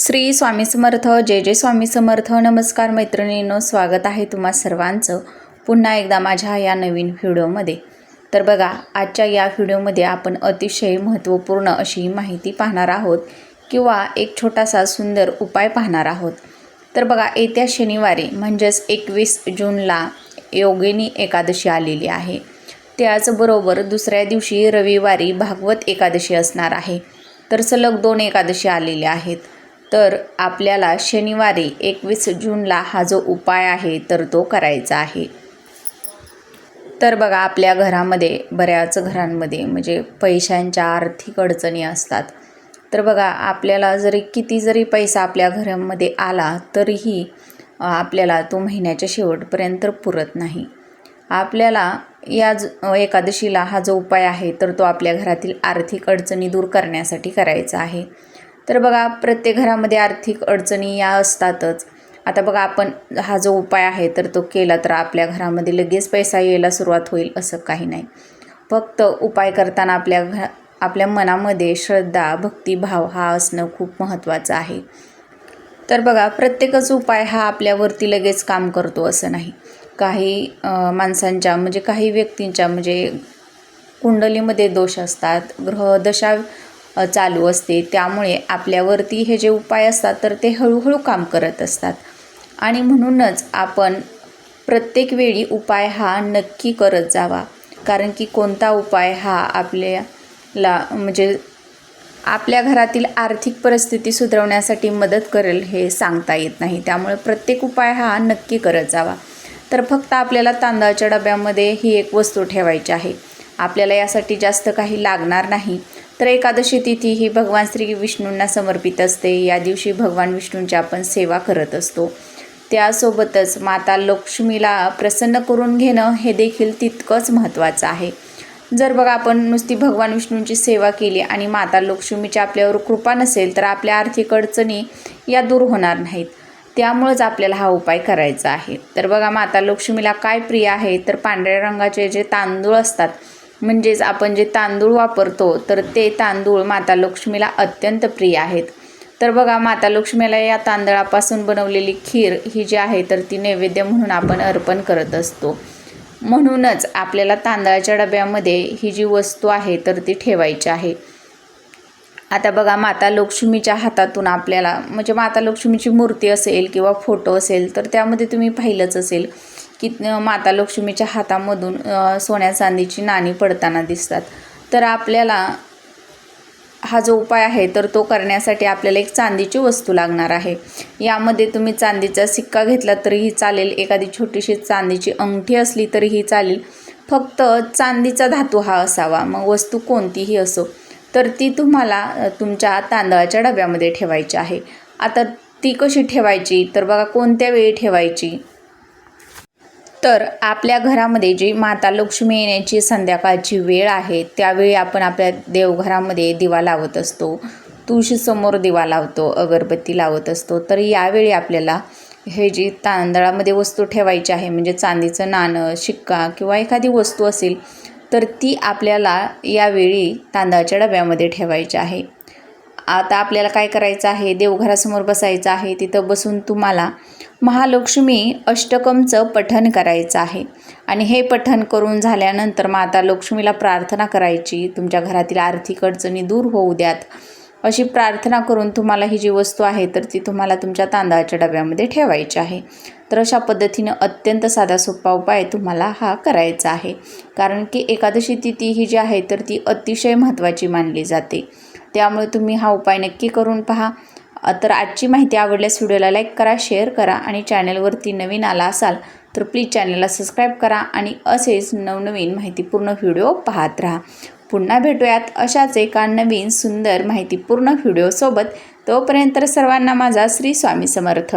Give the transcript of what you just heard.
श्री स्वामी समर्थ जय जय स्वामी समर्थ. नमस्कार मैत्रिणींनो स्वागत आहे तुम्हा सर्वांचं पुन्हा एकदा माझ्या या नवीन व्हिडिओमध्ये. तर बघा आजच्या या व्हिडिओमध्ये आपण अतिशय महत्त्वपूर्ण अशी माहिती पाहणार आहोत किंवा एक छोटासा सुंदर उपाय पाहणार आहोत. तर बघा येत्या शनिवारी म्हणजेच एकवीस जूनला योगिनी एकादशी आलेली आहे. त्याचबरोबर दुसऱ्या दिवशी रविवारी भागवत एकादशी असणार आहे. तर सलग दोन एकादशी आलेल्या आहेत. तर आपल्याला शनिवारी एकवीस जूनला हा जो उपाय आहे तर तो करायचा आहे. तर बघा आपल्या घरामध्ये बऱ्याच घरांमध्ये म्हणजे पैशांच्या आर्थिक अडचणी असतात. तर बघा आपल्याला जरी किती जरी पैसा आपल्या घरामध्ये आला तरीही आपल्याला तो महिन्याच्या शेवटपर्यंत पुरत नाही. आपल्याला या ज एकादशीला हा जो उपाय आहे तर तो आपल्या घरातील आर्थिक अडचणी दूर करण्यासाठी करायचा आहे. तर बघा प्रत्येक घरामध्ये आर्थिक अडचणी या असतातच. आता बघा आपण हा जो उपाय आहे तर तो केला तर आपल्या घरामध्ये लगेच पैसा यायला सुरुवात होईल असं काही नाही. फक्त उपाय करताना आपल्या घ आपल्या मनामध्ये श्रद्धा भक्तिभाव हा असणं खूप महत्त्वाचं आहे. तर बघा प्रत्येकच उपाय हा आपल्यावरती लगेच काम करतो असं नाही. काही माणसांच्या म्हणजे काही व्यक्तींच्या म्हणजे कुंडलीमध्ये दोष असतात ग्रहदशा चालू असते. त्यामुळे आपल्यावरती हे जे उपाय असतात तर ते हळूहळू काम करत असतात. आणि म्हणूनच आपण प्रत्येक वेळी उपाय हा नक्की करत जावा. कारण की कोणता उपाय हा आपल्याला म्हणजे आपल्या घरातील आर्थिक परिस्थिती सुधारवण्यासाठी मदत करेल हे सांगता येत नाही. त्यामुळे प्रत्येक उपाय हा नक्की करत जावा. तर फक्त आपल्याला तांदळाच्या डब्यामध्ये ही एक वस्तू ठेवायची आहे. आपल्याला यासाठी जास्त काही लागणार नाही. तर एकादशी तिथी ही भगवान श्री विष्णूंना समर्पित असते. या दिवशी भगवान विष्णूंची आपण सेवा करत असतो. त्यासोबतच माता लक्ष्मीला प्रसन्न करून घेणं हे देखील तितकंच महत्त्वाचं आहे. जर बघा आपण नुसती भगवान विष्णूंची सेवा केली आणि माता लक्ष्मीची आपल्यावर कृपा नसेल तर आपल्या आर्थिक अडचणी या दूर होणार नाहीत. त्यामुळंच आपल्याला हा उपाय करायचा आहे. तर बघा माता लक्ष्मीला काय प्रिय आहे? तर पांढऱ्या रंगाचे जे तांदूळ असतात म्हणजेच आपण जे तांदूळ वापरतो तर ते तांदूळ माता लक्ष्मीला अत्यंत प्रिय आहेत. तर बघा माता लक्ष्मीला या तांदळापासून बनवलेली खीर ही जी आहे तर ती नैवेद्य म्हणून आपण अर्पण करत असतो. म्हणूनच आपल्याला तांदळाच्या डब्यामध्ये ही जी वस्तू आहे तर ती ठेवायची आहे. आता बघा माता लक्ष्मीच्या हातातून आपल्याला म्हणजे माता लक्ष्मीची मूर्ती असेल किंवा फोटो असेल तर त्यामध्ये तुम्ही पाहिलंच असेल की माता लक्ष्मीच्या हातामधून सोन्या चांदीची नाणी पडताना दिसतात. तर आपल्याला हा जो उपाय आहे तर तो करण्यासाठी आपल्याला एक चांदीची वस्तू लागणार आहे. यामध्ये तुम्ही चांदीचा सिक्का घेतला तरीही चालेल. एखादी छोटीशी चांदीची अंगठी असली तरीही चालेल. फक्त चांदीचा धातू हा असावा. मग वस्तू कोणतीही असो तर ती तुम्हाला तुमच्या तांदळाच्या डब्यामध्ये ठेवायची आहे. आता ती कशी ठेवायची? तर बघा कोणत्या वेळी ठेवायची? तर आपल्या घरामध्ये जी माता लक्ष्मी येण्याची संध्याकाळची वेळ आहे त्यावेळी आपण आपल्या देवघरामध्ये दिवा लावत असतो तुळशीसमोर दिवा लावतो अगरबत्ती लावत असतो. तर यावेळी आपल्याला हे जी तांदळामध्ये वस्तू ठेवायची आहे म्हणजे चांदीचं नाणं शिक्का किंवा एखादी वस्तू असेल तर ती आपल्याला यावेळी तांदळाच्या डब्यामध्ये ठेवायची आहे. आता आपल्याला काय करायचं आहे? देवघरासमोर बसायचं आहे. तिथं बसून तुम्हाला महालक्ष्मी अष्टकमचं पठण करायचं आहे. आणि हे पठण करून झाल्यानंतर माता लक्ष्मीला प्रार्थना करायची. तुमच्या घरातील आर्थिक अडचणी दूर होऊ द्यात. अशी प्रार्थना करून तुम्हाला ही जी वस्तू आहे तर ती तुम्हाला तुमच्या तांदळाच्या डब्यामध्ये ठेवायची आहे. तर अशा पद्धतीनं अत्यंत साधा सोपा उपाय तुम्हाला हा करायचा आहे. कारण की एकादशी तिथी ही जी आहे तर ती अतिशय महत्त्वाची मानली जाते. त्यामुळे तुम्ही हा उपाय नक्की करून पहा. तर आजची माहिती आवडल्यास व्हिडिओला लाईक करा शेअर करा आणि चॅनलवरती नवीन आला असाल तर प्लीज चॅनलला सबस्क्राईब करा आणि असेच नवनवीन माहितीपूर्ण व्हिडिओ पाहत राहा. पुन्हा भेटूयात अशाच एका नवीन सुंदर माहितीपूर्ण व्हिडिओसोबत. तोपर्यंत सर्वांना माझा श्री स्वामी समर्थ.